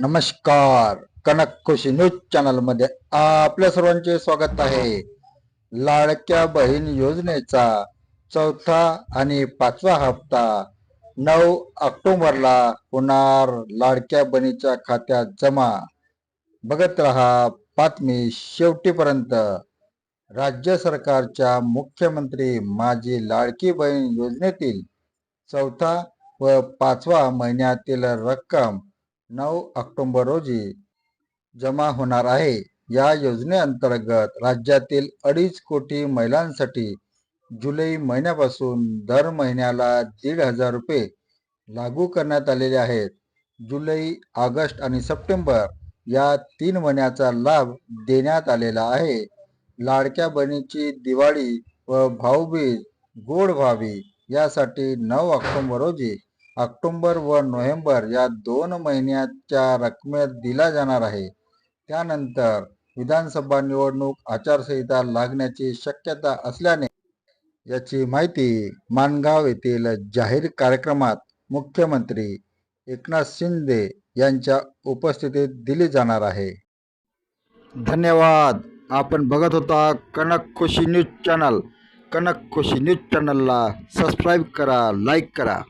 नमस्कार. कनक खुशी न्यूज चॅनलमध्ये आपल्या सर्वांचे स्वागत आहे. लाडक्या बहीण योजनेचा चौथा आणि पाचवा हप्ता नऊ ऑक्टोबरला होणार. लाडक्या बहिणीच्या खात्यात जमा. बघत रहा बातमी शेवटीपर्यंत. राज्य सरकारच्या मुख्यमंत्री माझी लाडकी बहीण योजनेतील चौथा व पाचवा महिन्यातील रक्कम नऊ ऑक्टोबर रोजी जमा होणार आहे. या योजनेअंतर्गत राज्यातील अडीच कोटी महिलांसाठी जुलै महिन्यापासून दर महिन्याला दीड हजार रुपये लागू करण्यात आलेले आहेत. जुलै ऑगस्ट आणि सप्टेंबर या तीन महिन्याचा लाभ देण्यात आलेला आहे. लाडक्या बहिणीची दिवाळी व भाऊबीज गोड व्हावी यासाठी नऊ ऑक्टोबर रोजी ऑक्टोंबर व नोव्हेंबर या दोन महिन्याच्या रकमेत दिला जाणार आहे. त्यानंतर विधानसभा निवडणूक आचारसंहिता लागण्याची शक्यता असल्याने याची माहिती माणगाव येथील जाहीर कार्यक्रमात मुख्यमंत्री एकनाथ शिंदे यांच्या उपस्थितीत दिली जाणार आहे. धन्यवाद. आपण बघत होता Kanak Khushi news channel. Kanak Khushi news चॅनलला सबस्क्राईब करा लाईक करा.